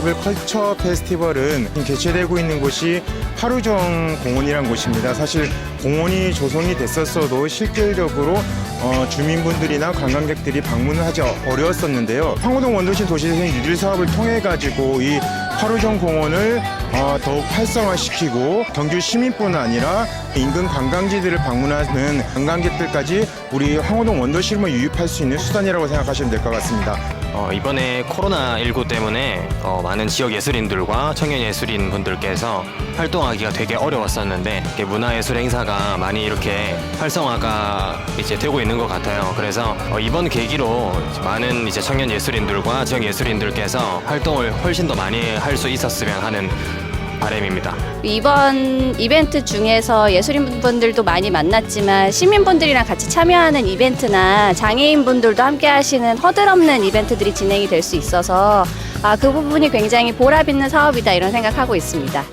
컬처 페스티벌은 개최되고 있는 곳이 하루정 공원이란 곳입니다. 사실 공원이 조성이 됐었어도 실질적으로 어, 주민분들이나 관광객들이 방문을 하기 어려웠었는데요. 황호동 원도시 도시재생 유질 사업을 통해 가지고 이 하루정 공원을 어, 더욱 활성화시키고 경주 시민뿐 아니라 인근 관광지들을 방문하는 관광객들까지 우리 황호동 원도심을 유입할 수 있는 수단이라고 생각하시면 될 것 같습니다. 어, 이번에 코로나19 때문에 어, 많은 지역 예술인들과 청년 예술인 분들께서 활동하기가 되게 어려웠었는데 문화예술 행사가 많이 이렇게 활성화가 이제 되고 있는 것 같아요. 그래서 어, 이번 계기로 많은 이제 청년 예술인들과 지역 예술인들께서 활동을 훨씬 더 많이 할 수 있었으면 하는 바람입니다. 이번 이벤트 중에서 예술인분들도 많이 만났지만 시민분들이랑 같이 참여하는 이벤트나 장애인분들도 함께 하시는 허들 없는 이벤트들이 진행이 될 수 있어서 아, 그 부분이 굉장히 보람 있는 사업이다 이런 생각하고 있습니다.